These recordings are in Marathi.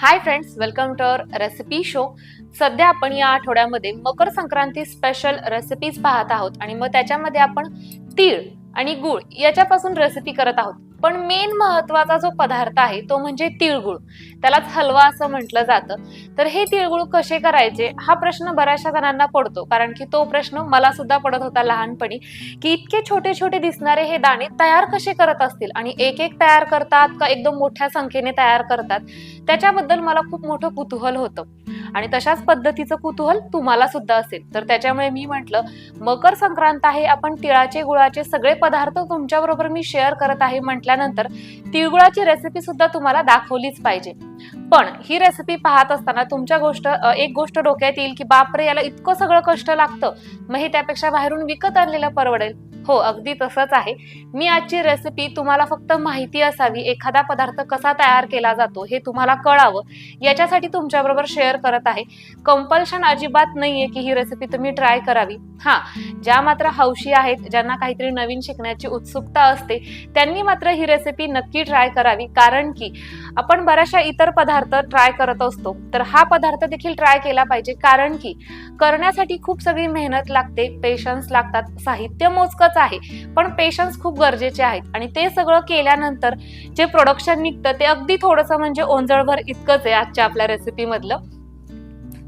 Hi friends welcome to our recipe show सध्या आपण या आठवड्यामध्ये मकर संक्रांती स्पेशल रेसिपीज पाहत आहोत. आणि मग त्याच्यामध्ये आपण तीळ आणि गुळ याच्यापासून रेसिपी करत आहोत. पण मेन महत्त्वाचा जो पदार्थ आहे तो म्हणजे तिळगुळ. त्यालाच हलवा असं म्हटलं जातं. तर हे तिळगुळ कसे करायचे? हा प्रश्न बऱ्याचशा जणांना पडतो. कारण की तो प्रश्न मला सुद्धा पडत होता लहानपणी की इतके छोटे छोटे दिसणारे हे दाणे तयार कसे करत असतील? आणि एक एक तयार करतात का? एकदम मोठ्या संख्येने तयार करतात? त्याच्याबद्दल मला खूप मोठं कुतूहल होतं. आणि तशाच पद्धतीचं कुतूहल तुम्हाला सुद्धा असेल. तर त्याच्यामुळे मी म्हटलं मकर संक्रांत आहे आपण तिळाचे गुळाचे सगळे पदार्थ तुमच्या बरोबर मी शेअर करत आहे म्हटल्यानंतर तिळगुळाची रेसिपी सुद्धा तुम्हाला दाखवलीच पाहिजे. पण ही रेसिपी पाहत असताना तुमच्या गोष्ट एक गोष्ट डोक्यात येईल की बापरे याला इतकं सगळं कष्ट लागतं. मग हे त्यापेक्षा बाहेरून विकत आणलेलं परवडेल. हो अगदी तसंच आहे. मी आजची रेसिपी तुम्हाला फक्त माहिती असावी एखादा पदार्थ कसा तयार केला जातो हे तुम्हाला कळावं. याच्यासाठी तुमच्याबरोबर शेअर करत आहे. कंपल्शन अजिबात नाहीये की ही रेसिपी तुम्ही ट्राय करावी. हा ज्या मात्र हौशी आहेत ज्यांना काहीतरी नवीन शिकण्याची उत्सुकता असते त्यांनी मात्र ही रेसिपी नक्की ट्राय करावी. कारण की आपण बऱ्याचशा इतर पदार्थ ट्राय करत असतो. तर हा पदार्थ देखील ट्राय केला पाहिजे. कारण की करण्यासाठी खूप सगळी मेहनत लागते पेशन्स लागतात. साहित्य मोजकच आहे पण पेशन्स खूप गरजेचे आहेत. आणि ते सगळं केल्यानंतर जे प्रोडक्शन निघतं ते अगदी थोडंसं म्हणजे ओंजळभर इतकंच आहे आजच्या आपल्या रेसिपीमधलं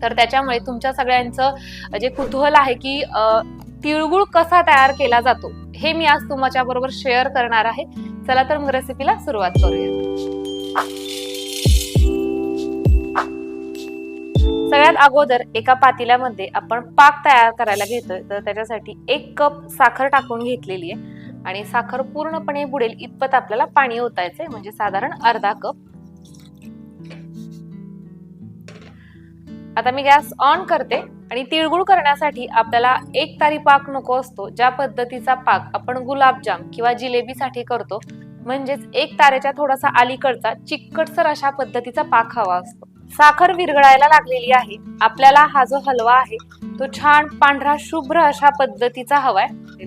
तर त्याच्यामुळे तुमच्या सगळ्यांचं जे कुतूहल आहे की तिळगुळ कसा तयार केला जातो हे मी आज तुमच्या बरोबर शेअर करणार आहे. चला तर मग रेसिपीला सुरुवात करूया. सगळ्यात अगोदर एका पातेल्यामध्ये आपण पाक तयार करायला घेतोय. तर त्याच्यासाठी एक कप साखर टाकून घेतलेली आहे. आणि साखर पूर्णपणे बुडेल इतपत आपल्याला पाणी ओतायचंय. म्हणजे साधारण अर्धा कप. आता मी गॅस ऑन करते आणि तिळगुळ करण्यासाठी आपल्याला एक तारी पाक नको असतो. ज्या पद्धतीचा पाक आपण गुलाबजाम किंवा जिलेबीसाठी करतो म्हणजेच एक तारेच्या थोडासा अलीकडचा चिकटसर अशा पद्धतीचा पाक हवा असतो. साखर विरघळायला लागलेली आहे. आपल्याला हा जो हलवा आहे तो छान पांढरा शुभ्र अशा पद्धतीचा हवाय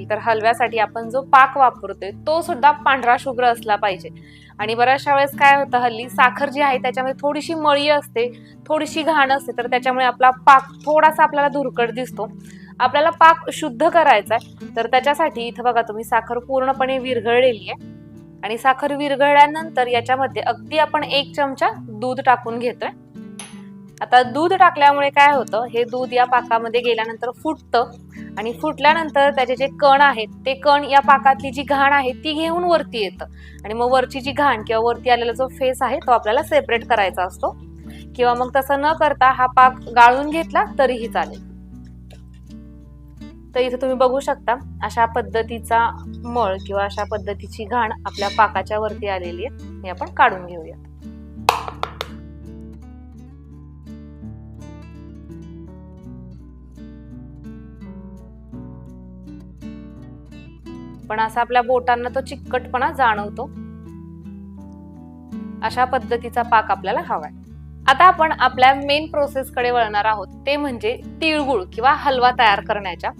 तर हलव्यासाठी आपण जो पाक वापरतोय तो सुद्धा पांढरा शुभ्र असला पाहिजे. आणि बऱ्याचशा वेळेस काय होतं हल्ली साखर जी आहे त्याच्यामध्ये थोडीशी मळी असते थोडीशी घाण असते तर त्याच्यामुळे आपला पाक थोडासा आपल्याला धुरकट दिसतो. आपल्याला पाक शुद्ध करायचा आहे. तर त्याच्यासाठी इथं बघा तुम्ही साखर पूर्णपणे विरघळलेली आहे. आणि साखर विरघळल्यानंतर याच्यामध्ये अगदी आपण एक चमचा दूध टाकून घेतोय. आता दूध टाकल्यामुळे काय होतं हे दूध या पाकामध्ये गेल्यानंतर फुटतं आणि फुटल्यानंतर त्याचे जे कण आहेत ते कण या पाकातली जी घाण आहे ती घेऊन वरती येतं. आणि मग वरची जी घाण किंवा वरती आलेला जो फेस आहे तो आपल्याला सेपरेट करायचा असतो. किंवा मग तसं न करता हा पाक गाळून घेतला तरीही चालेल. तर इथे तुम्ही बघू शकता अशा पद्धतीचा मळ किंवा अशा पद्धतीची घाण आपल्या पाकाच्या वरती आलेली आहे हे आपण काढून घेऊया पण असा आपल्या बोटांना तो चिकटपणा जाणवतो. अशा पद्धतीचा पाक आपल्याला हवाय. आता आपण आपल्या मेन प्रोसेसकडे वळणार आहोत. ते म्हणजे तिळगुळ किंवा हलवा तयार करण्याच्या.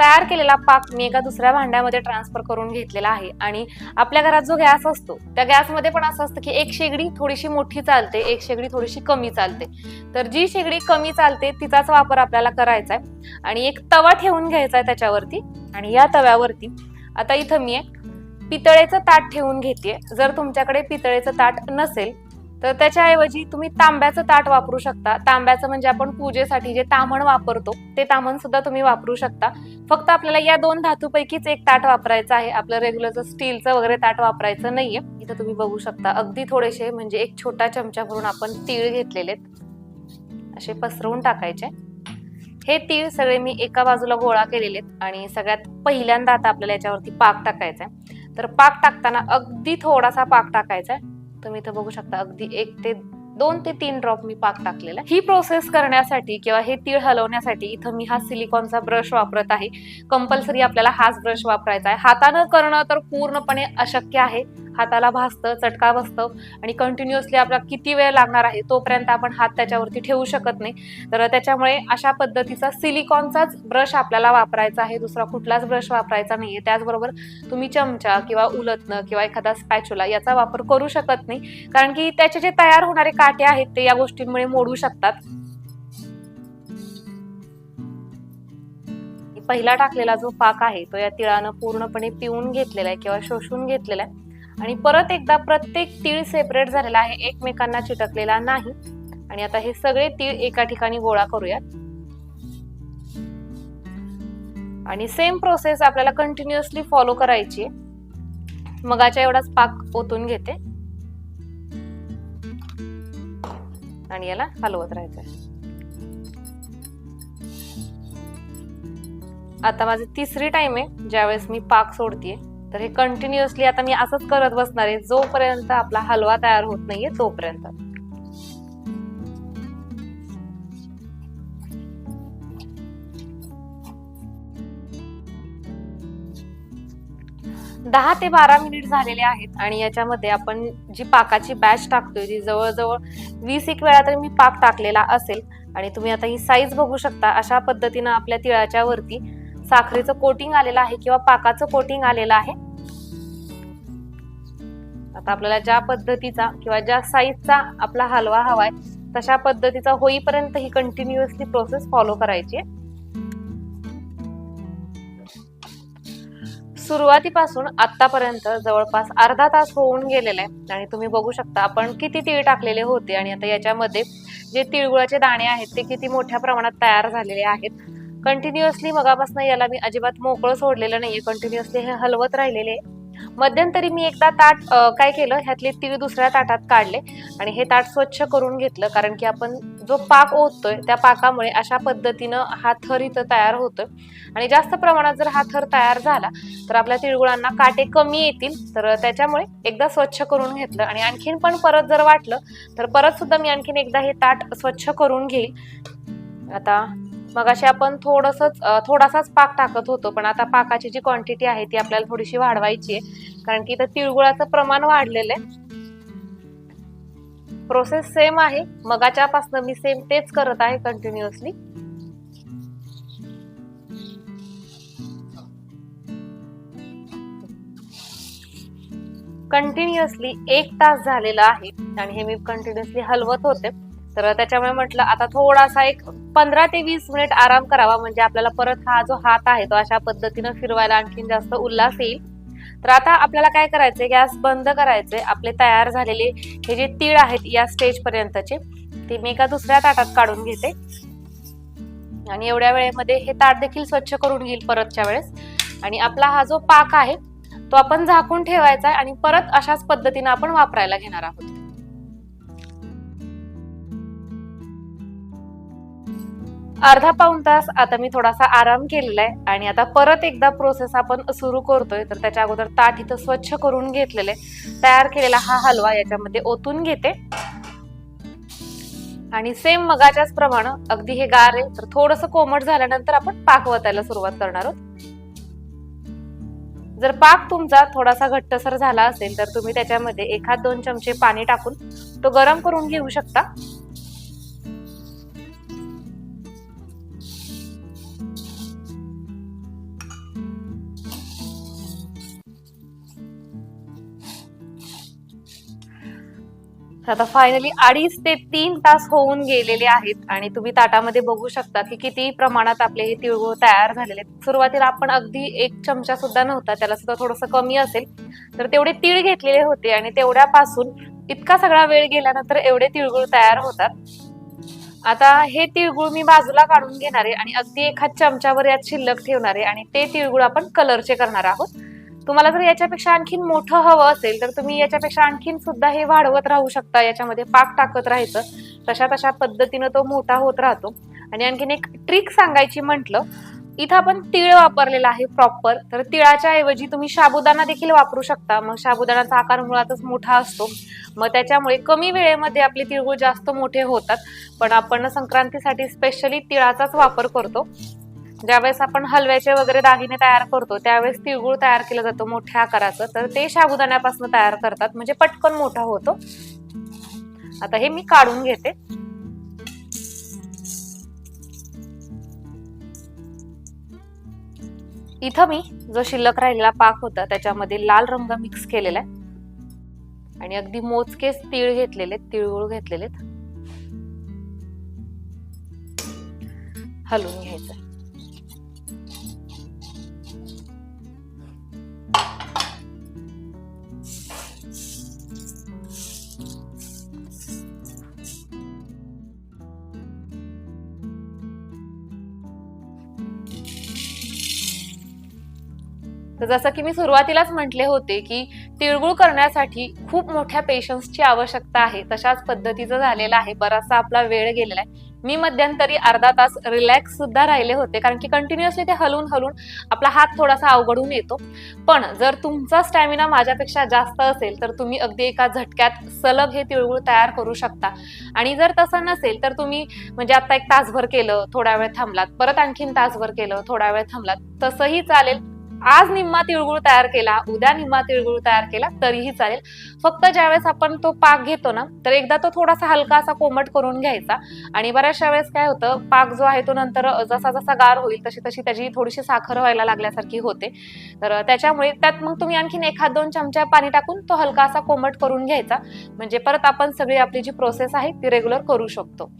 तयार केलेला पाक मी एका दुसऱ्या भांड्यामध्ये ट्रान्सफर करून घेतलेला आहे. आणि आपल्या घरात जो गॅस असतो त्या गॅसमध्ये पण असं असतं की एक शेगडी थोडीशी मोठी चालते एक शेगडी थोडीशी कमी चालते. तर जी शेगडी कमी चालते तिचाच वापर आपल्याला करायचा आहे आणि एक तवा ठेवून घ्यायचा आहे त्याच्यावरती. आणि या तव्यावरती आता इथं मी पितळेचं ताट ठेवून घेते जर तुमच्याकडे पितळेचं ताट नसेल तर त्याच्याऐवजी तुम्ही तांब्याचं ताट वापरू शकता. तांब्याचं म्हणजे आपण पूजेसाठी जे तामण वापरतो ते तामण सुद्धा तुम्ही वापरू शकता. फक्त आपल्याला या दोन धातूपैकीच एक ताट वापरायचं आहे. आपलं रेग्युलरचं स्टीलचं वगैरे ताट वापरायचं नाहीये इथं तुम्ही बघू शकता. अगदी थोडेसे म्हणजे एक छोटा चमचा भरून आपण तीळ घेतलेले असे पसरवून टाकायचे. हे तीळ सगळे मी एका बाजूला गोळा केलेले आहेत आणि सगळ्यात पहिल्यांदा आता आपल्याला याच्यावरती पाक टाकायचा आहे तर पाक टाकताना अगदी थोडासा पाक टाकायचा आहे तुम्ही इथं बघू शकता अगदी एक ते दोन ते तीन ड्रॉप मी पाक टाकलेला. ही प्रोसेस करण्यासाठी किंवा हे तीळ हलवण्यासाठी इथं मी हा सिलिकॉनचा ब्रश वापरत आहे. कंपल्सरी आपल्याला हाच ब्रश वापरायचा आहे. हातानं करणं तर पूर्णपणे अशक्य आहे. हाताला भासतं चटका बसतं आणि कंटिन्युअसली आपल्याला किती वेळ लागणार आहे तोपर्यंत आपण हात त्याच्यावरती ठेवू शकत नाही. तर त्याच्यामुळे अशा पद्धतीचा सिलिकॉनचाच ब्रश आपल्याला वापरायचा आहे. दुसरा कुठलाच ब्रश वापरायचा नाही आहे त्याचबरोबर तुम्ही चमचा किंवा उलतनं किंवा एखादा स्पॅच्युला याचा वापर करू शकत नाही. कारण की त्याचे जे तयार होणारे काटे आहेत ते या गोष्टींमुळे मोडू शकतात. पहिला टाकलेला जो पाक आहे तो या तिळानं पूर्णपणे पिऊन घेतलेला आहे किंवा शोषून घेतलेला आहे. आणि परत एकदा प्रत्येक तीळ सेपरेट झालेला आहे एकमेकांना चिटकलेला नाही. आणि आता हे सगळे तीळ एका ठिकाणी गोळा करूयात. आणि सेम प्रोसेस आपल्याला कंटिन्युअसली फॉलो करायची आहे. मगाच्या एवढाच पाक ओतून घेते. आणि याला हलवत राहायचंय. आता माझी तिसरी टाइम आहे ज्यावेळेस मी पाक सोडतीये तर हे कंटिन्युअसली आता मी असंच करत बसणार आहे जोपर्यंत आपला हलवा तयार होत नाहीये तोपर्यंत. दहा ते बारा मिनिट झालेले आहेत आणि याच्यामध्ये आपण जी पाकाची बॅच टाकतोय ती जवळजवळ वीस एक वेळा तरी मी पाक टाकलेला असेल आणि तुम्ही आता ही साईज बघू शकता. अशा पद्धतीनं आपल्या तिळाच्या वरती साखरेचं कोटिंग आलेलं आहे किंवा पाकाचं कोटिंग आलेलं आहे. आता आपल्याला ज्या पद्धतीचा किंवा ज्या साईजचा आपला हलवा हवाय तशा पद्धतीचा होईपर्यंत ही कंटिन्युअसली प्रोसेस फॉलो करायची आहे. सुरुवातीपासून आतापर्यंत जवळपास अर्धा तास होऊन गेलेला आहे आणि तुम्ही बघू शकता आपण किती तीळ टाकलेले होते आणि आता याच्यामध्ये जे तिळगुळाचे दाणे आहेत ते किती मोठ्या प्रमाणात तयार झालेले आहेत. कंटिन्युअसली मगापासून याला मी अजिबात मोकळं सोडलेलं नाहीये. कंटिन्युअसली हे हलवत राहिलेले आहे. मध्यंतरी मी एकदा ताट काय केलं ह्यातले तीळ दुसऱ्या ताटात काढले आणि हे ताट स्वच्छ करून घेतलं कारण की आपण जो पाक ओततोय त्या पाकामुळे अशा पद्धतीनं हा थर इथं तयार होतोय. आणि जास्त प्रमाणात जर हा थर तयार झाला तर आपल्या तिळगुळांना काटे कमी येतील. तर त्याच्यामुळे एकदा स्वच्छ करून घेतलं आणि आणखीन पण परत जर वाटलं तर परत सुद्धा मी आणखीन एकदा हे ताट स्वच्छ करून घेईल. आता मगाशी आपण थोडंसंच थोडासाच पाक टाकत होतो पण आता पाकाची जी क्वांटिटी आहे ती आपल्याला थोडीशी वाढवायची आहे. कारण की इथं तिळगुळाचं प्रमाण वाढलेलं आहे. प्रोसेस सेम आहे. मगाच्यापासून मी सेम तेच करत आहे कंटिन्युअसली कंटिन्युअसली एक तास झालेला आहे आणि हे मी कंटिन्युअसली हलवत होते. तर त्याच्यामुळे म्हटलं आता थोडासा एक पंधरा ते वीस मिनिट आराम करावा. म्हणजे आपल्याला परत हा जो हात आहे तो अशा पद्धतीनं फिरवायला आणखीन जास्त उल्हास येईल. तर आता आपल्याला काय करायचंय? गॅस बंद करायचे आपले तयार झालेले हे जे तीळ आहेत या स्टेज पर्यंतचे ते मी एका दुसऱ्या ताटात काढून घेते. आणि एवढ्या वेळेमध्ये हे ताट देखील स्वच्छ करून घेईल परतच्या वेळेस. आणि आपला हा जो पाक आहे तो आपण झाकून ठेवायचा आहे आणि परत अशाच पद्धतीने आपण वापरायला घेणार आहोत. अर्धा पाऊण तास आता मी थोडासा आराम केलेला आहे आणि आता परत एकदा प्रोसेस आपण सुरू करतोय. तर त्याच्या अगोदर ताट इथं स्वच्छ करून घेतलेले तयार केलेला हा हलवा याच्यामध्ये ओतून घेते. आणि सेम मगाच्याच प्रमाणे अगदी हे गार आहे तर थोडस कोमट झाल्यानंतर आपण पाक वतायला सुरुवात करणार आहोत. जर पाक तुमचा थोडासा घट्टसर झाला असेल तर तुम्ही त्याच्यामध्ये एखाद दोन चमचे पाणी टाकून तो गरम करून घेऊ शकता. आता फायनली अडीच ते तीन तास होऊन गेलेले आहेत आणि तुम्ही ताटामध्ये बघू शकता की किती प्रमाणात आपले हे तिळगुळ तयार झालेले आहेत. सुरुवातीला आपण अगदी एक चमचा सुद्धा नव्हता त्याला सुद्धा थोडंसं कमी असेल. तर तेवढे तीळ घेतलेले होते आणि तेवढ्यापासून इतका सगळा वेळ गेल्यानंतर एवढे तिळगुळ तयार होतात. आता हे तिळगुळ मी बाजूला काढून घेणार आहे आणि अगदी एखाद चमच्यावर यात शिल्लक ठेवणार आहे आणि ते तिळगुळ आपण कलरचे करणार आहोत. तुम्हाला जर याच्यापेक्षा आणखीन मोठं हवं असेल तर तुम्ही याच्यापेक्षा आणखीन सुद्धा हे वाढवत राहू शकता. याच्यामध्ये पाक टाकत राहायचं. तशा तशा पद्धतीनं तो मोठा होत राहतो. आणि आणखीन एक ट्रिक सांगायची म्हटलं इथं आपण तिळ वापरलेला आहे प्रॉपर. तर तिळाच्या ऐवजी तुम्ही साबुदाणा देखील वापरू शकता. मग साबुदाण्याचा आकार मुळातच मोठा असतो. मग त्याच्यामुळे कमी वेळेमध्ये आपले तिळगुळ जास्त मोठे होतात. पण आपण संक्रांतीसाठी स्पेशली तिळाचाच वापर करतो. ज्यावेळेस आपण हलव्याचे वगैरे दागिने तयार करतो त्यावेळेस तिळगुळ तयार केलं जातं मोठ्या आकाराचं. तर ते साबुदाण्यापासून तयार करतात. म्हणजे पटकन मोठा होतो. आता हे मी काढून घेते. इथं मी जो शिल्लक राहिलेला पाक होता त्याच्यामध्ये लाल रंग मिक्स केलेला आहे. आणि अगदी मोजकेच तीळ घेतलेले तिळगुळ घेतलेले हलवून घ्यायचं. तर जसं की मी सुरुवातीलाच म्हटले होते की तिळगुळ करण्यासाठी खूप मोठ्या पेशन्सची आवश्यकता आहे. तशाच पद्धतीचं झालेलं आहे. बराचसा आपला वेळ गेलेला आहे. मी मध्यंतरी अर्धा तास रिलॅक्स सुद्धा राहिले होते. कारण की कंटिन्युअसली ते हलून हलून आपला हात थोडासा अवघडून येतो. पण जर तुमचा स्टॅमिना माझ्यापेक्षा जास्त असेल तर तुम्ही अगदी एका झटक्यात सलग हे तिळगुळ तयार करू शकता. आणि जर तसं नसेल तर तुम्ही म्हणजे आता एक तासभर केलं थोडा वेळ थांबलात परत आणखीन तासभर केलं थोडा वेळ थांबलात तसंही चालेल. आज निम्मा तिळगुळ तयार केला उद्या निम्मा तिळगुळ तयार केला तरीही चालेल. फक्त ज्यावेळेस आपण तो पाक घेतो ना तर एकदा तो थोडासा हलका असा कोमट करून घ्यायचा. आणि बऱ्याचशा वेळेस काय होतं पाक जो आहे तो नंतर जसा जसा गार होईल तशी तशी त्याची थोडीशी साखर व्हायला लागल्यासारखी होते. तर त्याच्यामुळे त्यात मग तुम्ही आणखीन एखाद दोन चमचा पाणी टाकून तो हलका असा कोमट करून घ्यायचा. म्हणजे परत आपण सगळी आपली जी प्रोसेस आहे ती रेग्युलर करू शकतो.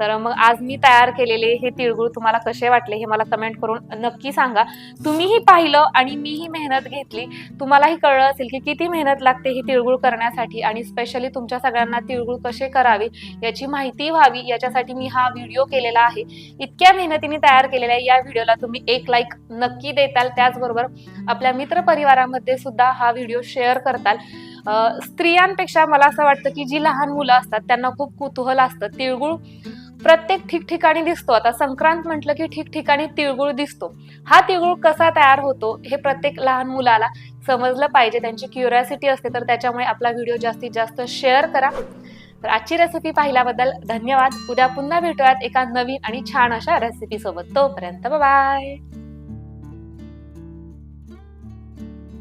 तर मग आज मी तयार केलेले हे तिळगुळ तुम्हाला कसे वाटले हे मला कमेंट करून नक्की सांगा. तुम्हीही पाहिलं आणि मीही मेहनत घेतली. तुम्हालाही कळलं असेल की किती मेहनत लागते ही तिळगुळ करण्यासाठी आणि स्पेशली तुमच्या सगळ्यांना तिळगुळ कसे करावे याची माहिती व्हावी. याच्यासाठी मी हा व्हिडिओ केलेला आहे. इतक्या मेहनतीने तयार केलेल्या या व्हिडिओला तुम्ही एक लाईक नक्की देताल. त्याचबरोबर आपल्या मित्र परिवारामध्ये सुद्धा हा व्हिडिओ शेअर करताल. स्त्रियांपेक्षा मला असं वाटतं की जी लहान मुलं असतात त्यांना खूप कुतूहल असतं. तिळगुळ प्रत्येक ठिकठिकाणी दिसतो. आता संक्रांत म्हटलं की ठिकठिकाणी तिळगुळ दिसतो. हा तिळगुळ कसा तयार होतो हे प्रत्येक लहान मुलाला समजलं पाहिजे. त्यांची क्युरियासिटी असते तर त्याच्यामुळे आपला व्हिडिओ जास्तीत जास्त शेअर करा. तर आजची रेसिपी पाहिल्याबद्दल धन्यवाद. उद्या पुन्हा भेटूयात एका नवीन आणि छान अशा रेसिपी सोबत. तोपर्यंत बाय